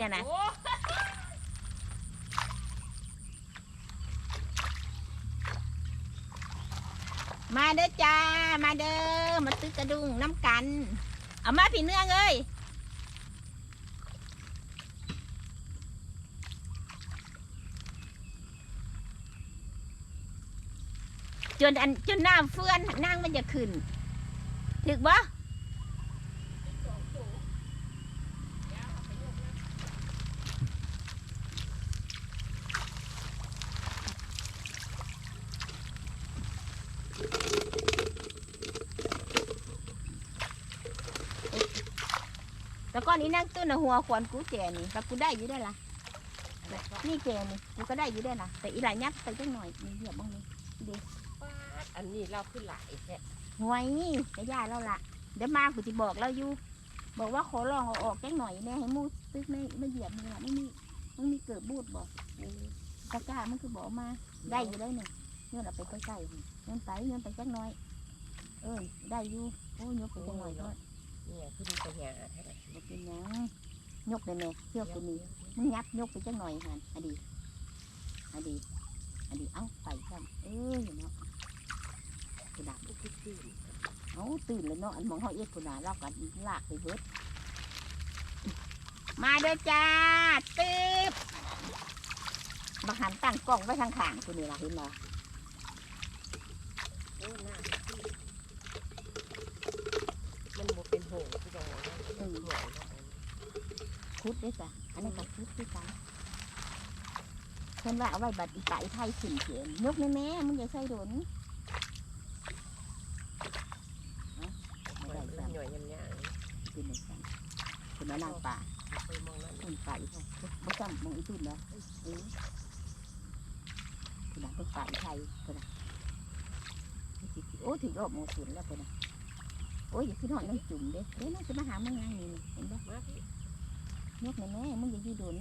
เนี่ยนะโอ้มาเด้อจ้า มาเด้อ มาซื้อกระดุงน้ำกัน เอามาพี่เนื้องเอ้ยจนอันจนน้ำเฟื่อนนั่งมันจะขึ้น ถึกบ่ นนี้นั่งตุ้นน่ะหัวขวานกูแจนี่แต่กูได้อยู่ได้อละนี่แจนี่กูก็ได้อยู่ได้อละแต่อีหลายยับไปจังหน่อยนี่เหยียบบ้างนี่ดีปาดอันนี้เราขึ้นหลายแท้หวยนี่จะย่าเราละเดี๋ยวมากูจะบอกเราอยู่ บอกว่าขอลองเอาออกจังหน่อยแน่ให้มูตึกไม่ไม่เหยียบนี่ละไม่มีมันมีเกิดบูดบอกตะกร้ามันคือบอกมาได้อยู่ได้หนึ่งเงื่อนเอาไปใกล้ๆนี่เงื่อนไปเงื่อนไปจักหน่อย เออได้อยู่โอ้ยกไปจังหน่อยก็ เนี่ยขึ้นไปหาแท้บ่เป็นหยังยกเลยแม่เที่ยวตัวนี้มึงยับยกไปจังหน่อยหันอดีอดีอดีเอ้าไปครับเออเนาะกระดาษทุกที่ตื่นเอาตื่นเลยเนาะอันมองเขาเอ็ดคนน่ะเรากันลากไปเบิดมาเด้อจ้าตึ๊บมาหันตั้งกล้องไว้ทางข้างตัวนี้ล่ะเห็นบ่โอ้หน้า มันบ่เป็นโหงที่เราเออหอยคุดเด้อจ้ะอันนี้ก็คุดที่กันเพิ่นว่าเอาไว้บัดอีไก่ไทยขึ้นเขียนยกแม่แม่มึงอย่าใส่โดนเอาไม่ได้มันจ้ะหน่อยยำยางเป็นหนึ่งกันเป็นมานางป่าไปมองนั่นต้นไก่ค่ะบ่จำมองอีตุ่นเนาะเออคือนะต้นไก่ไทยคือนะโอ้ถึงรอบโมสุนแล้วคือนะ โอ้ยอย่าขึ้นหอดน้ำจุ่มเด้เด้น่าจะมาหามึงไงนี่นี่เห็นปะมาพี่ยกแม่แม่มึงอย่าอยู่โดน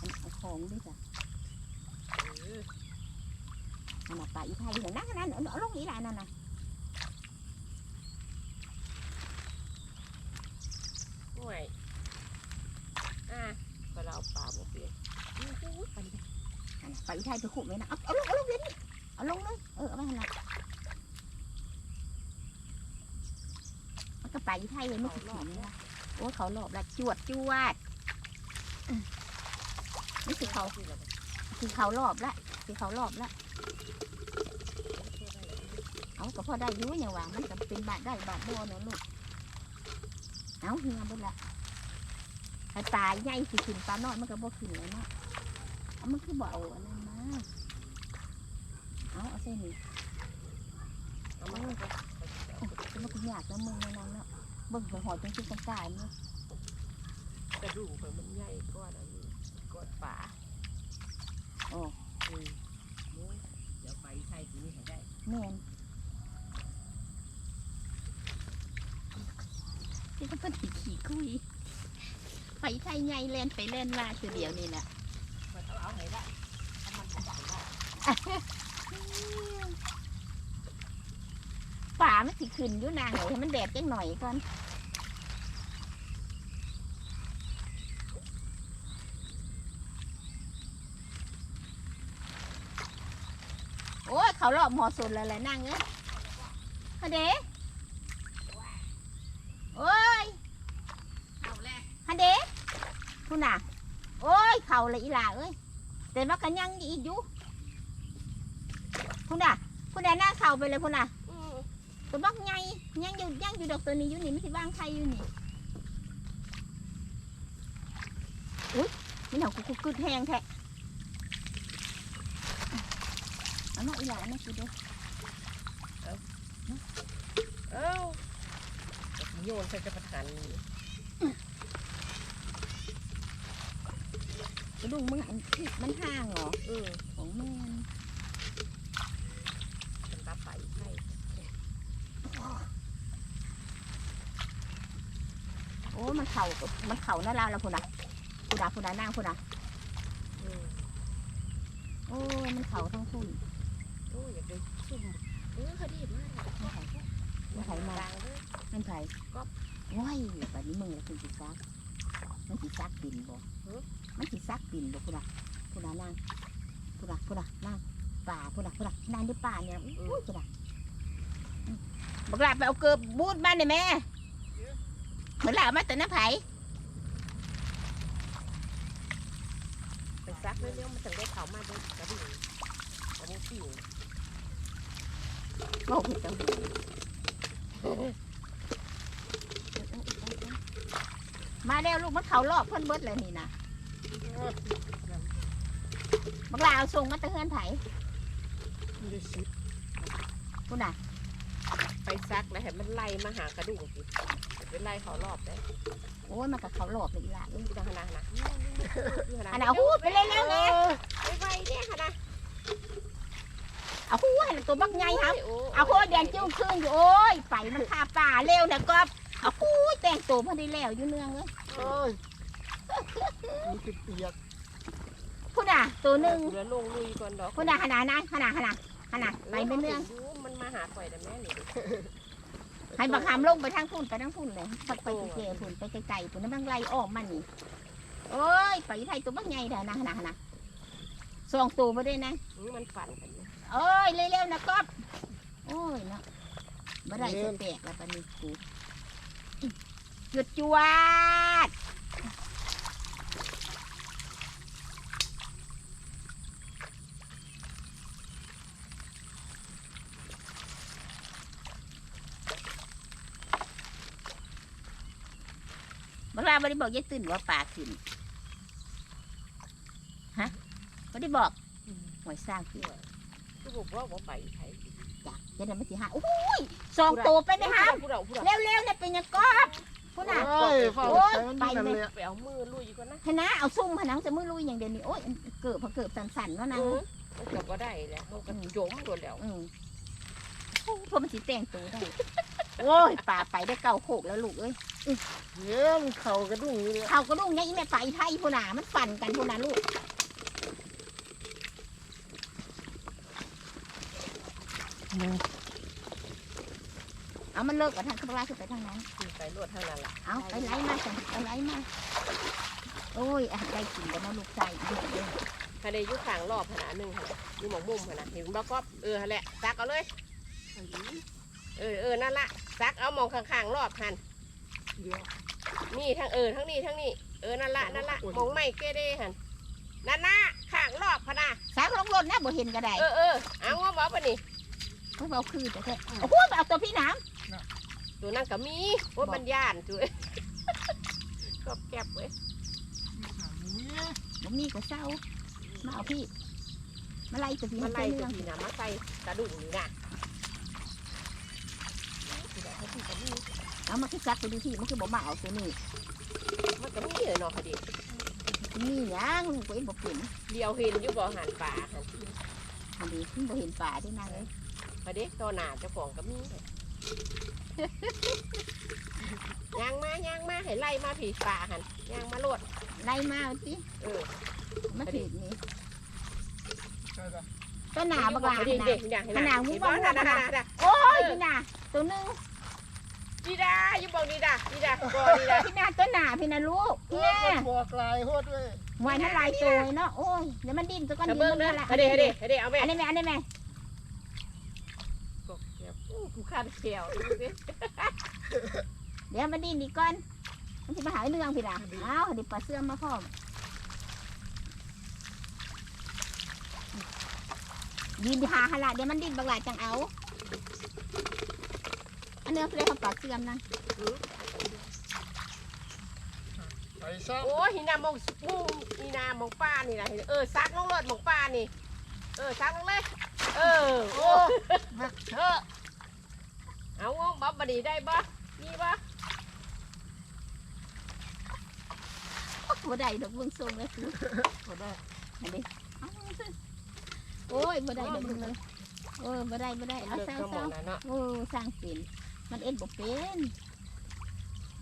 อันเอาของด้วยจ้ะเอออันน่ะป่าอีไทยอยู่นั่นนั่นเอาเอาลงอีหลานนั่นน่ะห่วยอะก็เราป่าบ่เปลี่ยนอันน่ะป่าอีไทยไปขุดเลยนะเอาเอาลงเอาลงเดี๋ยนเอาลงเลยเออเอาไปให้ละมันก็ไป่าอีไทยเลยไม่สิขีนี่ละโอ้เขาหลอบละจวดจวดอืมนี่คือเขาที่เราคือเขารอบละคือเขารอบละเอาก็พอได้ยุ่อย่างว่ามันก็เป็นบาทได้บาทบ่เนาะลูกเอาเฮียบิดละถ้าตายใหญ่สิขึ้นปลาน้อยมันก็บ่ขึ้นเลยเนาะ เอามันคือบ่เอาอันนั้นมาเอาเอาเส้นนี้เอามาโอ้จะมันก็ยากแล้วมึงแน่นอนเนาะเบิ่งไปหอยจนขึ้นกลางๆเนาะกระดูกมันใหญ่กว่าอันนี้กว่าป่าโอ้อืมโอ้ยเดี๋ยวไปไทยที่นี่ให้ได้แม่นที่ก็เป็นขี่คุยไปไทยใหญ่เล่นไปเล่นมาคือเดียวนี่แหละ มันต้องเอาให้ได้ถ้ามันจะได้ได้ ป่ามันสิขึ้นอยู่นางเลยให้มันแดดจังหน่อยก่อนโอ้ยเขารอบหมอสุนแล้วแหละนางเอ้ยฮะเด้โอ้ยเอาแรกฮะเด้คุณน่ะ โอ้ย เขาเลยอีหล่าเอ้ยแต่ว่ากันยังอีกอยู่ คุณน่ะคุณน่ะหน้าเข่าไปเลยคุณน่ะอืมตัวบักไงยังอยู่ยังอยู่ดอกตัวนี้อยู่นี่ไม่ใช่บ้างใครอยู่นี่อุ้ยมันเหากูกูกึดแหงแท้เอามาอีหลานมากินดูเอ้าโยนใส่กระปันกระดุงมึงอันมันห่างเหรอเออของแม่น มันตาไปไทย โอ้มันเข่ามันเข่าหน้าเราแล้วพุ่นน่ะพุ่นน่ะพุ่นน่ะนั่งพุ่นน่ะโอ้ยมันเข่าทั้งพุ่นโอ้ยอยากได้ซุ่มเออเขาดีมากมันเข่าแค่อมันไผมาดังเลยมันไผก็ว้ายแบัดนี้มึงเลยคุณสิซักมันสิซักปิ่นบ่มันสิซักปิ่นบ่พุ่นน่ะพุ่นน่ะนางพุ่นน่ะพุ่นน่ะนางป่าพุ่นน่ะพุ่นน่ะนางในป่าเนี่ยอุ้ยพุ่นน่ะบักหลาไปเอาเกือบบูดบ้านได้แม่ เหมือนหลามาแต่น้ำไผไปซักเร็วๆมันถึงได้เขามาด้วยกระดิ่งกระดิ่งปิ่วโอ้ผิดจังมาแล้วลูกมันเขาลอกเพิ่นเบิดเลยนี่นะบักลาเอาส่งมาต่เฮือนไผไม่ได้สิบพุ่นน่ะ ไปซักแล้วให้มันไล่มาหากระดุ่งสิ ไปไล่เขารอบได้โอ้ยมันกับเขาหลอกเลยอีหล่ะเอ้ยดูทางนะนะอันน่ะเอาหูไปเล่นแล้วไงไปไปเนี่ยค่ะนะเอาหูให้ตัวบักใหญ่ครับโอ้เอาหูแดงจิ้วขึ้นอยู่โอ้ยไปมันคาป่าเร็วนะก็เอาหูแต่งตัวพอดีแล้วอยู่เนืองเลยโอ้ยมีติดเปียกพุ่นน่ะตัวหนึ่งเหลือลงลุยก่อนดอกพุ่นน่ะขนาดนั้นขนาดขนาดขนาดไปไม่เนืองมันมาหาข่อยแต่แม่นี่ ให้บักหามลงไปทางพุ่นไปทางพุ่นเลยไปไปเจๆพุ่นไปไกลๆพุ่นนั่นบังไล่ออกมันนี่โอ้ยไปไทยตัวบักใหญ่เด้อนะขนาดขนาดสองตัวมาด้วยนะมันฝันกันอยู่โอ้ยเร็วๆนะก๊อฟโอ้ยเนาะบ่ได้จะแตกแล้วปานนี้กูหยุดจวด บักลาบ่ได้บอกยายตื่นว่าป่าขึ้นฮะบ่ได้บอกหวยสร้างขึ้นคือบอกว่าว่าไปไทยจ้ะเดี๋ยวมันสิหาโอ้ยสองตัวไปไหมฮะผู้เราผู้เราเร็วๆเนี่ยเป็นยังก๊อบพุ่นน่ะโอ้ยเฝ้าโอ้ยใช้มันไปนั่นเลยเลยไปเอามือลุยก่อนนะคณะเอาซุ่มพนังจะมือลุยอย่างเดียวนี่โอ้ยเกิดพอเกิดสั่นๆว่านะมันก็บ่ได้แล้วมันก็จมโดนแล้วอืมเพราะมันสิแต่งตัวได้ โอ้ยป่าไปได้เก่าโขกแล้วลูกเอ้ยเยี่ยมเข่ากระดุ้งอยู่เลยเขาก็ลุงเนี่ยอีแม่ไปไทยพุ่นน่ะมันปั่นกันพุ่นน่ะลูกเอามันเลิกกับทางขึ้นไปขึ้นไปทางนั้น ไปรวดทางนั้นล่ะเอาไปไล่มาสั่ไปไล่มา โอ้ยอาหารได้กินกันนะลูกใจเยอะเลยถ้าได้ยุข้างรอบขนาดนึงค่ะอยู่หมองมุมขนาดเห็นบ่ก็เออแหละซักเอาเลย เออเออนั่นละ ซักเอามองข้างๆรอบหันเดี๋ยวนี่ทั้งเออทั้งนี้ทั้งนี้เออนั่นละนั่นละมองไม่เกเรหันนั่นนะข้างรอบพะนะสามลงรถนะบ่เห็นก็ได้เออเออเอาว่าบ่ปะนี่เพิ่งเอาคืนแต่แค่โอ้โหไปเอาตัวพี่น้ตัวนั่นก็มีโอ้ยมันย่านจุ้ยก็แก็บเว้ยนี่ำบ่มีก็เศร้ามาเอาพี่มาไล่ตัวพี่มัมันนไล่ไล่ตัเรื่วองพี่นะมาใส่กระดุ่งนี่นะ เอามาคือซักไปดูที่มันคือบ่มาเอาตัวนี้มันก็มีเลยเนาะคดีนี่ยังลูกเว้นบ่เป็นเดียวเห็นอยู่บ่หันป่าหันอันนี้เพิ่งบ่เห็นป่าด้วยนะเลยคดีตัวหนาเจ้าของก็มียางมายางมาให้ไล่มาผีป่าหันยางมาโลดไล่มาเอาสิเออมาถือนี่ใช่ปะตัวหนาบักหลาเด็กนะเด็กอย่างขนาดมึงนี่บ่บ่มึงนาบ่ดานะดาโอ้ยพี่น่ะตัวหนึง ดีดาอยู่บอกดีดาดีดาบ่ดีดาพี่น่ะตัวหนาพี่น่ะลูกโอ้แม่ยหัวกลายโหดเลยไว้มันลายตัวเนาะโอ้ยเดี๋ยวมันดิ้นตัวก้อนถ้าดิ้นเบิ่งมันเด้อนั่นแหละเฮ้เด้เฮ้เด้เฮ้เด้เอาแม่อันนี้แม่อันนี้แม่กูคาดเขียวดูสิเดี๋ยวมันดิ้นอีกก่อนมันสิมาหาเรื่องพี่น่ะอ้าวเดี๋ยวปลาเสื่อมมาพร้อมยืนหาหนละเดี๋ยวมันดิ้นบักหลาจังเอา อันนี้เขาเรียกว่าปลาเสื่อมนะไปซะโอ้ยหินามองมุมหินามองป้านี่นะเออซักลงรถมองป้านี่ เออซักลงเลยเออโอ้แม็กเชอะเอางงบ๊อบบดีได้บ่มีบ่บ่ได้ดอกเบิ่งทรงเลยคือก็ได้อันนี้เอาโอ้ยบ่ได้ดอกเบิ่งเลยโอ้ยบ่ได้บ่ได้เอาเลิกเศร้าก็หมเศร้าดแล้วเนาะ โอ้สร้างเป็น มันเอ็ดบ่เป็น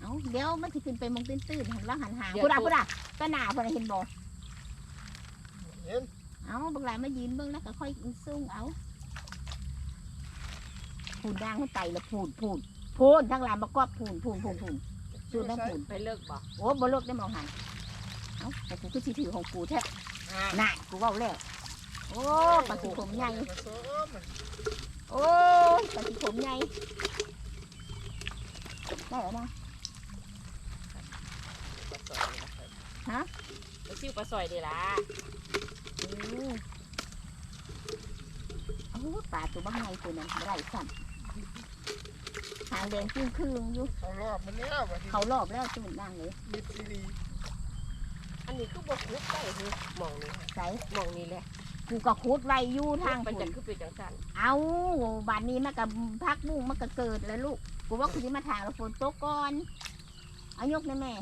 เอาเดี๋ยวมันสิขึ้นไปมองตื้นๆหันแล้วหันหางพุดาพุดาก็หนาพุ่นน่ะเห็นบ่เห็นเอาบางหลายมายืนเบิ่งแล้วก็ค่อยซุ่งเอาพูดดังให้ไตแล้วพูดพูดพูนทั้งหลานมากอบพูนพูนพูนพูนสูดน้ำพูนไปเลิกบอกโอ้บ่เลิกได้มองหันเอ้าแต่กูคือสิถือของกูแท้อ่าน่ะกูเว้าแล้วโอ้ปลาสีผมใหญ่ผสมมันโอ้ยปลาสีผมใหญ่ ได้แล้วนะปลาซอยนี่ล่ะฮะไปซิ่วปลาซอยดีล่ะอือโอ้ปลาตัวบ้างไงตัวนั้นไรสั่นหางแดงจึ้งครึ่งอยู่เขารอบมันแล้ววันนี้เขารอบแล้วจุ่มนั่งเลยมิดซีรีอันนี้คือบกคุดได้คือหมองนี้ค่ะใส่หมองนี้แหละ กูก็คุดไว้อยู่ทางมันผุจะนคือเป็นจังสันเอาบานนี้มันกับพักบุ้งมันก็เกิดแล้วลูก กูว่ากูจะมาถางแล้วฝนตกก่อนเอายกนะแม่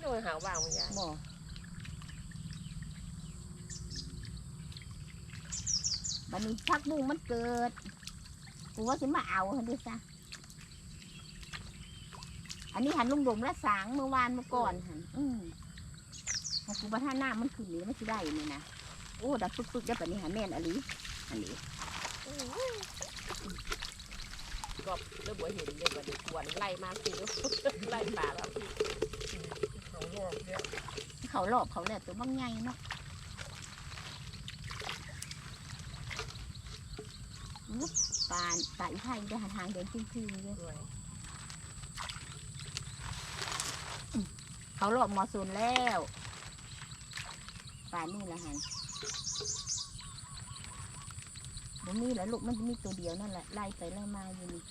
โดนหาว่างมันยายบอกบันนี้พักบุ้งมันเกิด กูว่าสิมาเอาหันดิซะอันนี้หันลุงดมและสางเมื่อวานเมื่อก่อนหันอืมพอกูประท่านหน้ามันขึ้นนี่มันสิได้นี่นะ โอ้ดับปึ๊กๆได้แบบนี้หันแม่นอลีอันนี้ก็เริ่มบ่เห็นเลยบัดนี้กวนไล่มาสิลูกไล่ป่าแล้วพี่เขารอบเนี่ยเขาหลอบเขาแหละตัวบางใหญ่เนาะอุ๊ยปลาปลาอีไทยได้หาทางเดินขึ้นๆเลยด้วยเขาหลอบมอซูนแล้วปลานี่ละหัน บ่มีแล้วลูกมันจะมีตัวเดียวนั่นแหละไล่ไปไล่มาอยู่นี่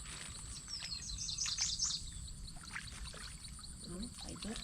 ไปเถอะ